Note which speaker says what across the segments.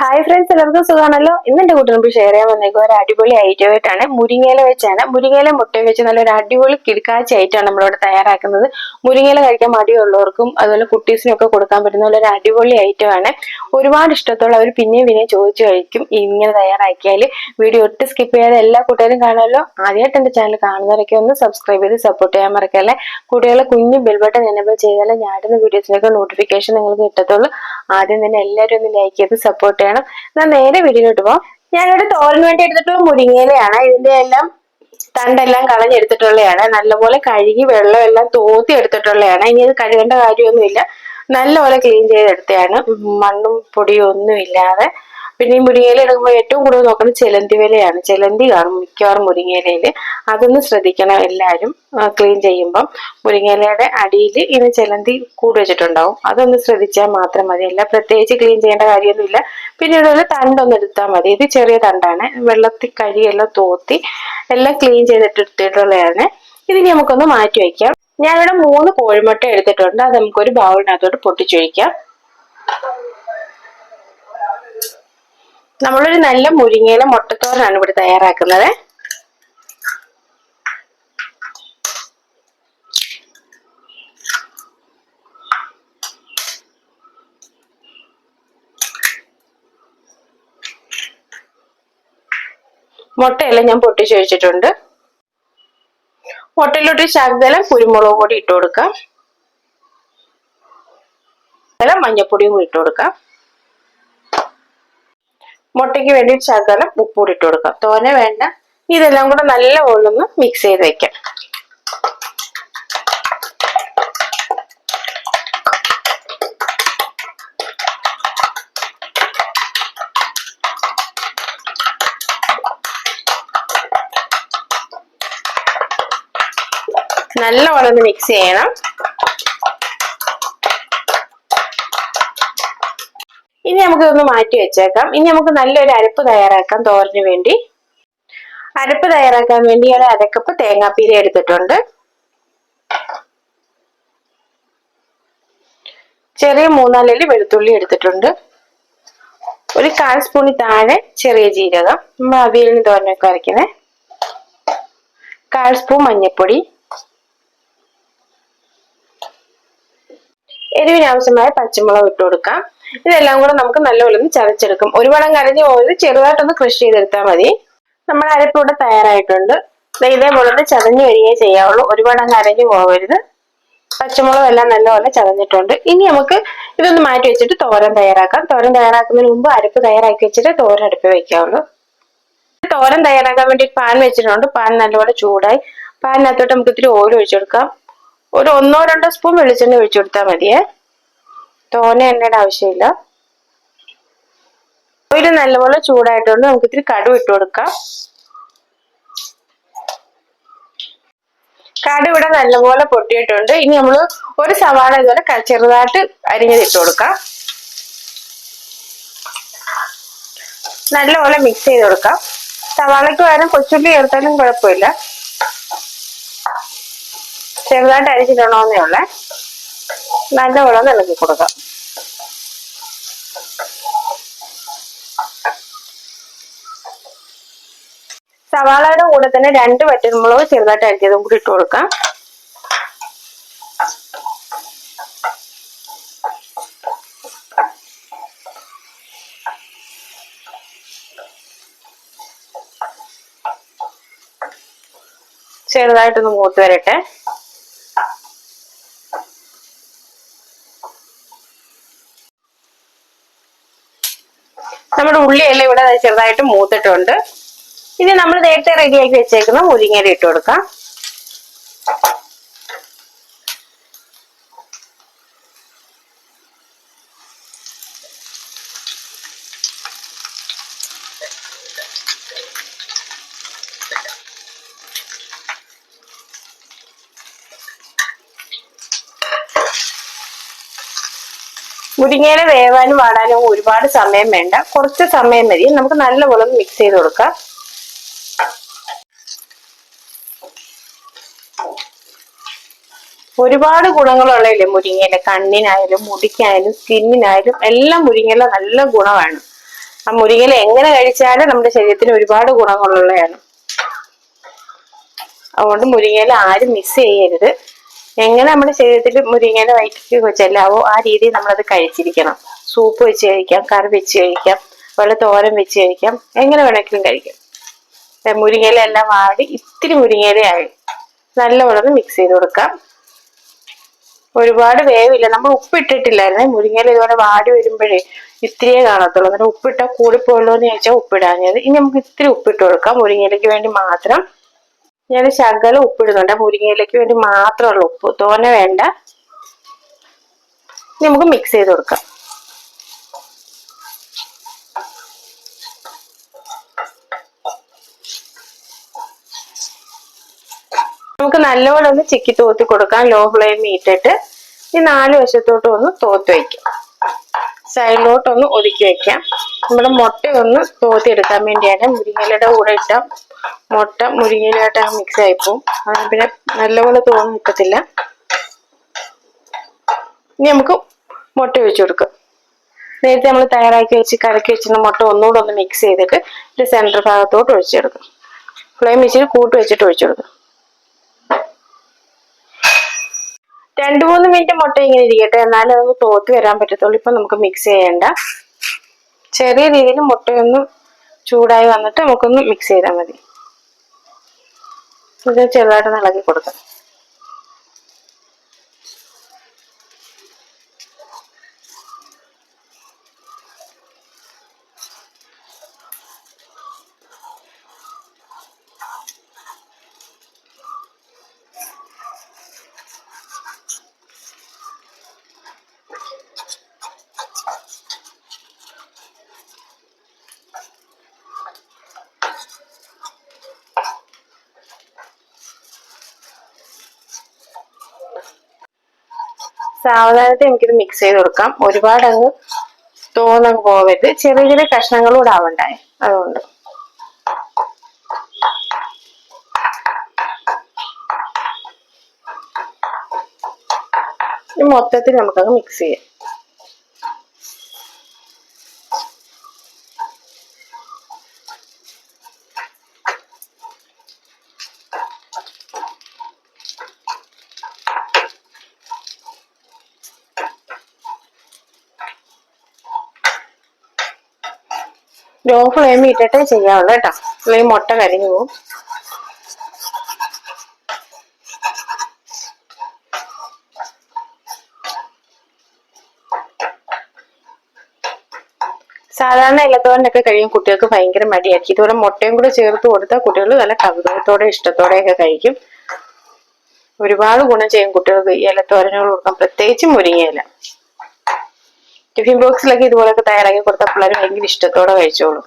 Speaker 1: Hi friends എല്ലാവർക്കും സുഖമാണല്ലോ? ഇന്ന് എന്റെ കുട്ടികൾക്ക് ഷെയർ ചെയ്യാൻ വന്നേക്കും ഒരു അടിപൊളി ഐറ്റം ആയിട്ടാണ്. മുരിങ്ങയില വെച്ചാണ്. മുരിങ്ങയില മുട്ടയും വെച്ച് നല്ലൊരു അടിപൊളി കിടക്കാച്ച ഐറ്റമാണ് നമ്മളിവിടെ തയ്യാറാക്കുന്നത്. മുരിങ്ങയില കഴിക്കാൻ മടിയുള്ളവർക്കും അതുപോലെ കുട്ടീസിനും ഒക്കെ കൊടുക്കാൻ പറ്റുന്ന ഒരു അടിപൊളി ഐറ്റം ആണ്. ഒരുപാട് ഇഷ്ടത്തോളം അവർ പിന്നെയും പിന്നെയും ചോദിച്ചു കഴിക്കും ഇങ്ങനെ തയ്യാറാക്കിയാൽ വീഡിയോ ഒട്ടും സ്കിപ്പ് ചെയ്യാതെ എല്ലാ കൂട്ടുകാരും കാണുമല്ലോ. ആദ്യമായിട്ട് എന്റെ ചാനൽ കാണുന്നവരൊക്കെ ഒന്ന് സബ്സ്ക്രൈബ് ചെയ്ത് സപ്പോർട്ട് ചെയ്യാൻ മറക്കല്ലേ. കുട്ടികളെ കുഞ്ഞു ബെൽബട്ടൺ എനബിൾ ചെയ്താലേ ഞാടുന്ന വീഡിയോസിനൊക്കെ നോട്ടിഫിക്കേഷൻ നിങ്ങൾക്ക് കിട്ടത്തുള്ളൂ. ആദ്യം തന്നെ എല്ലാവരും ഒന്ന് ലൈക്ക് ചെയ്ത് സപ്പോർട്ട് ചെയ്യണം എന്നാൽ നേരെ വീടിനോട്ട് പോവാം ഞാനിവിടെ തോരന് വേണ്ടി എടുത്തിട്ടുള്ള മുരിങ്ങയിലയാണ്. ഇതിന്റെ എല്ലാം തണ്ടെല്ലാം കളഞ്ഞെടുത്തിട്ടുള്ളതാണ് നല്ലപോലെ കഴുകി വെള്ളം എല്ലാം തോത്തി എടുത്തിട്ടുള്ളതാണ് ഇനി ഇത് കഴുകേണ്ട കാര്യമൊന്നുമില്ല. നല്ലപോലെ ക്ലീൻ ചെയ്തെടുത്തതാണ് മണ്ണും പൊടിയും ഒന്നും ഇല്ലാതെ പിന്നെ ഈ മുരിങ്ങയില എടുക്കുമ്പോൾ ഏറ്റവും കൂടുതൽ നോക്കുന്നത് ചെലന്തി വിലയാണ്. ചെലന്തി കാണും മിക്കവാറും മുരിങ്ങയിലയിൽ അതൊന്ന് ശ്രദ്ധിക്കണം എല്ലാവരും ക്ലീൻ ചെയ്യുമ്പം. മുരിങ്ങയിലയുടെ അടിയിൽ ഇനി ചെലന്തി കൂട് വെച്ചിട്ടുണ്ടാവും. അതൊന്ന് ശ്രദ്ധിച്ചാൽ മാത്രം മതി. അല്ല പ്രത്യേകിച്ച് ക്ലീൻ ചെയ്യേണ്ട കാര്യമൊന്നുമില്ല. പിന്നെ ഇതുപോലെ തണ്ടൊന്ന് എടുത്താൽ മതി. ഇത് ചെറിയ തണ്ടാണ്. വെള്ളത്തിൽ കഴുകിയെല്ലാം തോത്തി എല്ലാം ക്ലീൻ ചെയ്തിട്ട് എടുത്തിട്ടുള്ളതാണ് ഇതിനി നമുക്കൊന്ന് മാറ്റി വയ്ക്കാം. ഞാനിവിടെ മൂന്ന് കോഴിമുട്ട എടുത്തിട്ടുണ്ട്. അത് നമുക്കൊരു ബൗളിനകത്തോട്ട് പൊട്ടിച്ചൊഴിക്കാം നമ്മളൊരു നല്ല മുരിങ്ങയില മുട്ടത്തോരനാണ് ഇവിടെ തയ്യാറാക്കുന്നത്. മുട്ടയെല്ലാം ഞാൻ പൊട്ടിച്ചു വെച്ചിട്ടുണ്ട്. മുട്ടയിലോട്ട് ശകലം കുരുമുളക് പൊടി ഇട്ട് കൊടുക്കാം. മഞ്ഞപ്പൊടിയും കൂടി ഇട്ട് കൊടുക്കാം. മുട്ടയ്ക്ക് വേണ്ടി ശകലം ഉപ്പൂടി ഇട്ട് കൊടുക്കാം. തോന വേണ്ട. ഇതെല്ലാം കൂടെ നല്ല ഒന്ന് മിക്സ് ചെയ്ത് വെക്കാം. നല്ലവണ്ണം ഒന്ന് മിക്സ് ചെയ്യണം. നമുക്ക് ഇതൊന്ന് മാറ്റി വെച്ചേക്കാം. ഇനി നമുക്ക് നല്ലൊരു അരപ്പ് തയ്യാറാക്കാം തോരന് വേണ്ടി. അരപ്പ് തയ്യാറാക്കാൻ വേണ്ടി ഞാൻ അരക്കപ്പ് തേങ്ങാപ്പീര എടുത്തിട്ടുണ്ട്. ചെറിയ മൂന്നാലല്ലി വെളുത്തുള്ളി എടുത്തിട്ടുണ്ട്. ഒരു കാൽ സ്പൂണി താഴെ ചെറിയ ജീരകം. നമ്മൾ അവിയലിന് തോരനൊക്കെ അരയ്ക്കുന്നത് കാൽ സ്പൂൺ മഞ്ഞൾപ്പൊടി എരിവിനാവശ്യമായ പച്ചമുളക് ഇട്ട് കൊടുക്കാം. ഇതെല്ലാം കൂടെ നമുക്ക് നല്ലപോലെ ഒന്ന് ചതച്ചെടുക്കും. ഒരു വളം കരഞ്ഞ് പോയത് ചെറുതായിട്ടൊന്ന് ക്രഷ് ചെയ്തെടുത്താൽ മതി. നമ്മുടെ അരപ്പ് ഇവിടെ തയ്യാറായിട്ടുണ്ട്. ഇതേപോലെ ചതഞ്ഞു വരികയേ ചെയ്യാവുള്ളൂ. ഒരു വളം കരഞ്ഞു പോകരുത്. പച്ചമുളക് എല്ലാം നല്ലപോലെ ചതഞ്ഞിട്ടുണ്ട്. ഇനി നമുക്ക് ഇതൊന്ന് മാറ്റി വെച്ചിട്ട് തോരൻ തയ്യാറാക്കാം. തോരൻ തയ്യാറാക്കുന്നതിന് മുമ്പ് അരപ്പ് തയ്യാറാക്കി വെച്ചിട്ട് തോരൻ അടുപ്പ് വെക്കാവുള്ളൂ. തോരൻ തയ്യാറാക്കാൻ വേണ്ടി പാൻ വെച്ചിട്ടുണ്ട്. പാൻ നല്ലപോലെ ചൂടായി. പാനിനകത്തോട്ട് നമുക്ക് ഇത്തിരി ഓയിൽ ഒഴിച്ചു കൊടുക്കാം. ഒരു ഒന്നോ രണ്ടോ സ്പൂൺ വെളിച്ചെണ്ണ ഒഴിച്ചു കൊടുത്താൽ മതിയേ. തോനെ എണ്ണയുടെ ആവശ്യമില്ല. ഓയിൽ നല്ലപോലെ ചൂടായിട്ടുണ്ട്. നമുക്ക് ഇത്തിരി കടു ഇട്ട് കൊടുക്കാം. കടു ഇവിടെ നല്ലപോലെ പൊട്ടിയിട്ടുണ്ട്. ഇനി നമ്മൾ ഒരു സവാള ഇതുപോലെ ചെറുതായിട്ട് അരിഞ്ഞത് കൊടുക്കാം. നല്ലപോലെ മിക്സ് ചെയ്ത് കൊടുക്കാം. സവാളയ്ക്ക് പകരം കൊച്ചുള്ളി ചേർത്താലും കുഴപ്പമില്ല. ചെറുതായിട്ട് അരിച്ചിടണമെന്നേ ഉള്ളേ. ഒന്ന് ഇളക്കി കൊടുക്കാം. സവാളയുടെ കൂടെ തന്നെ രണ്ട് വറ്റൽമുളക് ചെറുതായിട്ട് അരിച്ചതും കൂടി ഇട്ട് കൊടുക്കാം. ചെറുതായിട്ടൊന്ന് മൂത്ത് വരട്ടെ. നമ്മുടെ ഉള്ളിയെല്ലാം ഇവിടെ ചെറുതായിട്ട് മൂത്തിട്ടുണ്ട്. ഇനി നമ്മൾ നേരത്തെ റെഡിയാക്കി വെച്ചേക്കുന്ന മുരിങ്ങയില ഇട്ട് കൊടുക്കാം. മുരിങ്ങയില വേവാനും വാടാനും ഒരുപാട് സമയം വേണ്ട. കുറച്ച് സമയം മതി. നമുക്ക് നല്ലപോലെ മിക്സ് ചെയ്ത് കൊടുക്കാം. ഒരുപാട് ഗുണങ്ങളുള്ളതല്ലേ മുരിങ്ങയില കണ്ണിനായാലും മുടിക്കായാലും സ്കിന്നിനായാലും എല്ലാം മുരിങ്ങയില നല്ല ഗുണമാണ്. ആ മുരിങ്ങയില എങ്ങനെ കഴിച്ചാലും നമ്മുടെ ശരീരത്തിന് ഒരുപാട് ഗുണങ്ങളുള്ളതാണ്. അതുകൊണ്ട് മുരിങ്ങയില ആരും മിസ് ചെയ്യരുത്. എങ്ങനെ നമ്മുടെ ശരീരത്തിൽ മുരിങ്ങയില വയറ്റിക്ക് ചെല്ലാവോ ആ രീതിയിൽ നമ്മളത് കഴിച്ചിരിക്കണം. സൂപ്പ് വെച്ച് കഴിക്കാം കറി വെച്ച് കഴിക്കാം അതുപോലെ തോരൻ വെച്ച് കഴിക്കാം എങ്ങനെ വേണമെങ്കിലും കഴിക്കാം. മുരിങ്ങയില എല്ലാം വാടി ഇത്തിരി മുരിങ്ങയിലയായി നല്ലവണ്ണം മിക്സ് ചെയ്ത് കൊടുക്കാം. ഒരുപാട് വേവില്ല. നമ്മൾ ഉപ്പിട്ടിട്ടില്ലായിരുന്നേ. മുരിങ്ങയില ഇതുപോലെ വാടി വരുമ്പോഴേ ഇത്തിരിയേ കാണത്തുള്ളൂ. എന്നിട്ട് ഉപ്പിട്ടാൽ കൂടിപ്പോയല്ലോ എന്ന് ചോദിച്ചാൽ ഉപ്പിടാഞ്ഞത്. ഇനി നമുക്ക് ഇത്തിരി ഉപ്പിട്ട് കൊടുക്കാം. മുരിങ്ങയിലേക്ക് വേണ്ടി മാത്രം ഞാൻ ശകലം ഉപ്പിടുന്നുണ്ട്. മുരിങ്ങയിലേക്ക് വേണ്ടി മാത്രമുള്ള ഉപ്പ്. തോന വേണ്ട. നമുക്ക് മിക്സ് ചെയ്ത് കൊടുക്കാം. നമുക്ക് നല്ലപോലെ ഒന്ന് ചിക്കി തോത്തി കൊടുക്കാം. ലോ ഫ്ലെയിമിൽ ഇട്ടിട്ട്. ഈ നാല് വശത്തോട്ടും ഒന്ന് തോത്ത് വയ്ക്കാം. സൈഡിലോട്ടൊന്ന് ഒതുക്കി വെക്കാം നമ്മുടെ മുട്ടയൊന്ന് ഒന്ന് തോത്തിയെടുക്കാൻ വേണ്ടിയാണ് മുരിങ്ങയിലയുടെ കൂടെ ഇട്ട മുട്ട മുരിങ്ങയിലായിട്ട് മിക്സ് ആയിപ്പോവും പിന്നെ നല്ലപോലെ തോന്നി നിൽക്കത്തില്ല ഇനി നമുക്ക് മുട്ട ഒഴിച്ചു കൊടുക്കാം. നേരത്തെ നമ്മൾ തയ്യാറാക്കി വെച്ച് കലക്കി വെച്ചിരുന്ന മുട്ട ഒന്നുകൂടെ ഒന്ന് മിക്സ് ചെയ്തിട്ട് ഒരു സെന്റർ ഭാഗത്തോട്ട് ഒഴിച്ചു കൊടുക്കും. ഫ്ലെയിം വെച്ചിട്ട് കൂട്ട് വെച്ചിട്ട് ഒഴിച്ചു കൊടുക്കും. രണ്ടു മൂന്ന് മിനിറ്റ് മുട്ട ഇങ്ങനെ ഇരിക്കട്ടെ. എന്നാലും അതൊന്ന് തോത്തി വരാൻ പറ്റത്തുള്ളൂ. ഇപ്പൊ നമുക്ക് മിക്സ് ചെയ്യേണ്ട. ചെറിയ രീതിയിൽ മുട്ടയൊന്ന് ചൂടായി വന്നിട്ട് നമുക്കൊന്ന് മിക്സ് ചെയ്താൽ മതി. ഇത് ചെറുതായിട്ട് ഇളക്കി കൊടുക്കാം. സാവധാനത്തിൽ എനിക്കിത് മിക്സ് ചെയ്ത് കൊടുക്കാം. ഒരുപാട് അങ്ങ് തോന്നങ്ങ് പോവരുത്. ചെറിയ ചെറിയ കഷ്ണങ്ങളൂടെ ആവണ്ടായി അതുകൊണ്ട്. മൊത്തത്തിൽ നമുക്കത് മിക്സ് ചെയ്യാം. ലോ ഫ്ലെയിം ഇട്ടിട്ടേ ചെയ്യാവുള്ളൂ കേട്ടോ. അല്ലെങ്കിൽ മുട്ട കരിഞ്ഞു പോകും സാധാരണ ഇലത്തോരനൊക്കെ കഴിയും കുട്ടികൾക്ക് ഭയങ്കര മടിയായിരിക്കും. ഇതുപോലെ മുട്ടയും കൂടെ ചേർത്ത് കൊടുത്താൽ കുട്ടികൾ നല്ല കൗതുകത്തോടെ ഇഷ്ടത്തോടെയൊക്കെ കഴിക്കും. ഒരുപാട് ഗുണം ചെയ്യും കുട്ടികൾക്ക് ഇലത്തോരനുകൾ കൊടുക്കാം പ്രത്യേകിച്ച് മുരിങ്ങയില. ടിഫിൻ ബോക്സിലൊക്കെ ഇതുപോലൊക്കെ തയ്യാറാക്കി കൊടുത്താൽ പിള്ളേർ ഭയങ്കര ഇഷ്ടത്തോടെ കഴിച്ചോളും.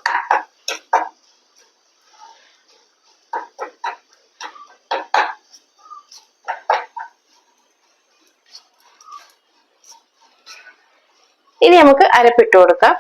Speaker 1: ഇനി നമുക്ക് അരപ്പിട്ട് കൊടുക്കാം.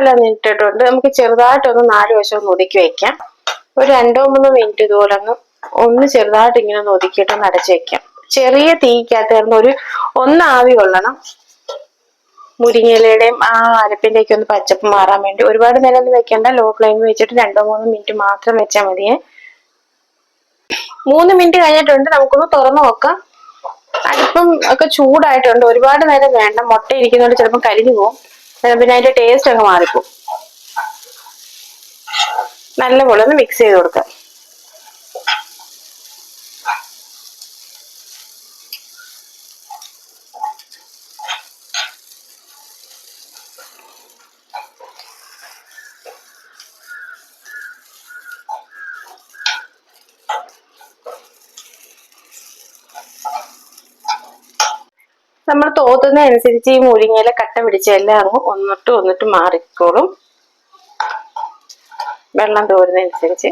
Speaker 1: അരപ്പെല്ലാം നീട്ടിട്ടുണ്ട് നമുക്ക് ചെറുതായിട്ടൊന്ന് നാല് വശം ഒതുക്കി വെക്കാം. ഒരു രണ്ടോ മൂന്നോ മിനിറ്റ് ഇതുപോലെ ഒന്ന് ഒന്ന് ചെറുതായിട്ട് ഇങ്ങനെ ഒന്ന് ഒതുക്കിയിട്ട് നടച്ച് വെക്കാം. ചെറിയ തീക്കകത്ത് കിടന്ന് ഒരു ഒന്ന് ആവി കൊള്ളണം. മുരിങ്ങയിലയുടെയും ആ അരപ്പിന്റെയൊക്കെ ഒന്ന് പച്ചപ്പ് മാറാൻ വേണ്ടി. ഒരുപാട് നേരം ഒന്നും വെക്കേണ്ട. ലോ ഫ്ലെയിം വെച്ചിട്ട് രണ്ടോ മൂന്നോ മിനിറ്റ് മാത്രം വെച്ചാൽ മതിയേ മൂന്ന് മിനിറ്റ് കഴിഞ്ഞിട്ടുണ്ട്. നമുക്കൊന്ന് തുറന്നു നോക്കാം. അടുപ്പം ഒക്കെ ചൂടായിട്ടുണ്ട്. ഒരുപാട് നേരം വേണ്ട. മുട്ട ഇരിക്കുന്നതുകൊണ്ട് ചിലപ്പോൾ കരിഞ്ഞു പോകും. പിന്നെ അതിന്റെ ടേസ്റ്റ് ഒക്കെ മാറിപ്പോകും നല്ലപോലെ ഒന്ന് മിക്സ് ചെയ്ത് കൊടുക്കാം. നമ്മൾ തോന്നുന്ന അനുസരിച്ച് ഈ മുരിങ്ങയില കട്ട പിടിച്ച എല്ലാം അങ്ങ് ഒന്നിട്ട് ഒന്നിട്ട് മാറിക്കോളും. വെള്ളം തോരുന്നതനുസരിച്ച്.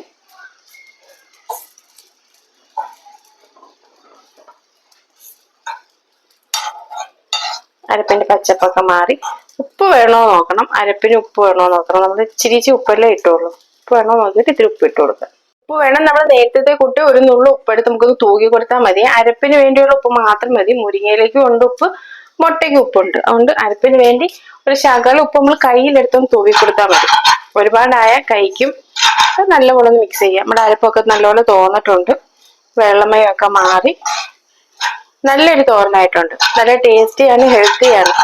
Speaker 1: അരപ്പിന്റെ പച്ചപ്പൊക്കെ മാറി. ഉപ്പ് വേണോ നോക്കണം. അരപ്പിന് ഉപ്പ് വേണോ നോക്കണം. നമ്മൾ ഇച്ചിരി ഇച്ചിരി ഉപ്പെല്ലാം ഇട്ടുള്ളൂ. ഉപ്പ് വേണോ നോക്കിയിട്ട് ഇത്തിരി ഉപ്പ് ഇട്ട് കൊടുക്കുക ഉപ്പ് വേണം. നമ്മൾ നേരത്തെ കൂട്ടി ഒരു നുള്ളു ഉപ്പെടുത്ത് നമുക്കൊന്ന് തൂക്കി കൊടുത്താൽ മതി. അരപ്പിന് വേണ്ടിയുള്ള ഉപ്പ് മാത്രം മതി. മുരിങ്ങയിലേക്ക് ഉണ്ട് ഉപ്പ് മുട്ടയ്ക്ക് ഉപ്പുണ്ട്. അതുകൊണ്ട് അരപ്പിന് വേണ്ടി ഒരു ശകല ഉപ്പ് നമ്മൾ കയ്യിലെടുത്തൊന്ന് തൂക്കി കൊടുത്താൽ മതി. ഒരുപാടായ കൈക്കും നല്ലപോലെ ഒന്ന് മിക്സ് ചെയ്യാം. നമ്മുടെ അരപ്പൊക്കെ നല്ലപോലെ തോന്നിട്ടുണ്ട്. വെള്ളമയൊക്കെ മാറി. നല്ലൊരു തോരനായിട്ടുണ്ട്. നല്ല ടേസ്റ്റിയാണ് ഹെൽത്തിയാണ്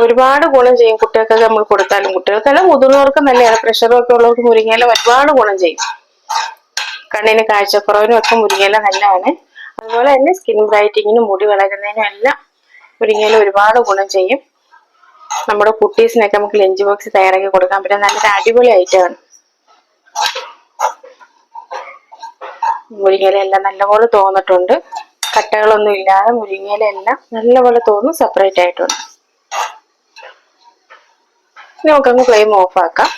Speaker 1: ഒരുപാട് ഗുണം ചെയ്യും കുട്ടികൾക്കൊക്കെ നമ്മൾ കൊടുത്താലും. കുട്ടികൾക്കല്ല മുതിർന്നവർക്കും തന്നെയാണ് പ്രഷറും ഒക്കെ ഉള്ളവർക്ക് മുരിങ്ങയില ഒരുപാട് ഗുണം ചെയ്യും. കണ്ണിന് കാഴ്ചക്കുറവിനും ഒക്കെ മുരിങ്ങയില നല്ലതാണ്. അതുപോലെ തന്നെ സ്കിൻ ബ്രൈറ്റിങ്ങിനും മുടി വളരുന്നതിനും എല്ലാം മുരിങ്ങയില ഒരുപാട് ഗുണം ചെയ്യും. നമ്മുടെ കുട്ടീസിനൊക്കെ നമുക്ക് ലഞ്ച് ബോക്സ് തയ്യാറാക്കി കൊടുക്കാൻ പറ്റും നല്ലൊരു അടിപൊളി ഐറ്റമാണ് മുരിങ്ങയില എല്ലാം നല്ലപോലെ തോന്നിട്ടുണ്ട്. കട്ടകളൊന്നും ഇല്ലാതെ മുരിങ്ങയില എല്ലാം നല്ലപോലെ തോന്നും സെപ്പറേറ്റ് ആയിട്ടുണ്ട്. ഇനി നമുക്കങ്ങ് ഫ്ലെയിം ഓഫ് ആക്കാം.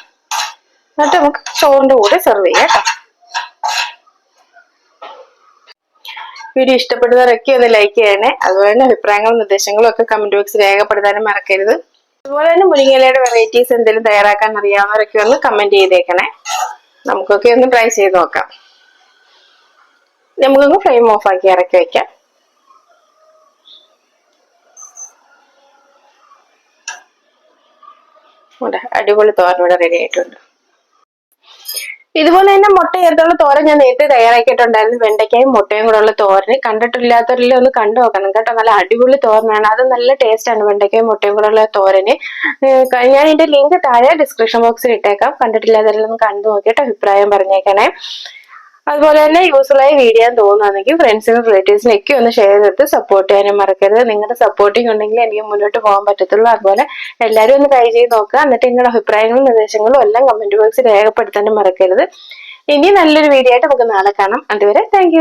Speaker 1: എന്നിട്ട് നമുക്ക് ചോറിന്റെ കൂടെ സെർവ് ചെയ്യാം കേട്ടോ. വീഡിയോ ഇഷ്ടപ്പെടുന്നവരൊക്കെ ഒന്ന് ലൈക്ക് ചെയ്യണേ. അതുപോലെ തന്നെ അഭിപ്രായങ്ങളും നിർദ്ദേശങ്ങളും ഒക്കെ കമന്റ് ബോക്സിൽ രേഖപ്പെടുത്താനും മറക്കരുത്. അതുപോലെ തന്നെ മുരിങ്ങയിലയുടെ വെറൈറ്റീസ് എന്തെങ്കിലും തയ്യാറാക്കാൻ അറിയാവുന്നവരൊക്കെ ഒന്ന് കമന്റ് ചെയ്തേക്കണേ. നമുക്കൊക്കെ ഒന്ന് ട്രൈ ചെയ്ത് നോക്കാം. നമുക്കൊന്ന് ഫ്ലെയിം ഓഫ് ആക്കി ഇറക്കി വെക്കാം. അടിപൊളി തോരൻ ഇവിടെ റെഡി ആയിട്ടുണ്ട്. ഇതുപോലെ തന്നെ മുട്ട ചേർത്തുള്ള തോരൻ ഞാൻ നേരത്തെ തയ്യാറാക്കിയിട്ടുണ്ടായിരുന്നു. വെണ്ടയ്ക്കായും മുട്ടയും കൂടെ ഉള്ള തോരന് കണ്ടിട്ടില്ലാത്തവരിൽ ഒന്ന് കണ്ടു നോക്കണം കേട്ടോ. നല്ല അടിപൊളി തോരനാണ്. അത് നല്ല ടേസ്റ്റാണ് വെണ്ടയ്ക്കയും മുട്ടയും കൂടെ ഉള്ള തോരന്. ഞാൻ ഇതിന്റെ ലിങ്ക് താഴെ ഡിസ്ക്രിപ്ഷൻ ബോക്സിൽ ഇട്ടേക്കാം. കണ്ടിട്ടില്ലാത്തവരിൽ ഒന്ന് കണ്ടു നോക്കിയിട്ട് അഭിപ്രായം പറഞ്ഞേക്കണേ. അതുപോലെ തന്നെ യൂസ്ഫുൾ ആയി വീഡിയോ തോന്നുകയാണെങ്കിൽ ഫ്രണ്ട്സിനും റിലേറ്റീവ്സിനും ഒക്കെ ഒന്ന് ഷെയർ ചെയ്ത് സപ്പോർട്ട് ചെയ്യാനും മറക്കരുത്. നിങ്ങളുടെ സപ്പോർട്ടിങ് ഉണ്ടെങ്കിൽ എനിക്ക് മുന്നോട്ട് പോകാൻ പറ്റത്തുള്ളൂ. അതുപോലെ എല്ലാവരും ഒന്ന് ട്രൈ ചെയ്ത് നോക്കുക. എന്നിട്ട് നിങ്ങളുടെ അഭിപ്രായങ്ങളും നിർദ്ദേശങ്ങളും എല്ലാം കമന്റ് ബോക്സിൽ രേഖപ്പെടുത്താനും മറക്കരുത്. ഇനി നല്ലൊരു വീഡിയോ ആയിട്ട് നമുക്ക് നാളെ കാണാം. അതുവരെ താങ്ക്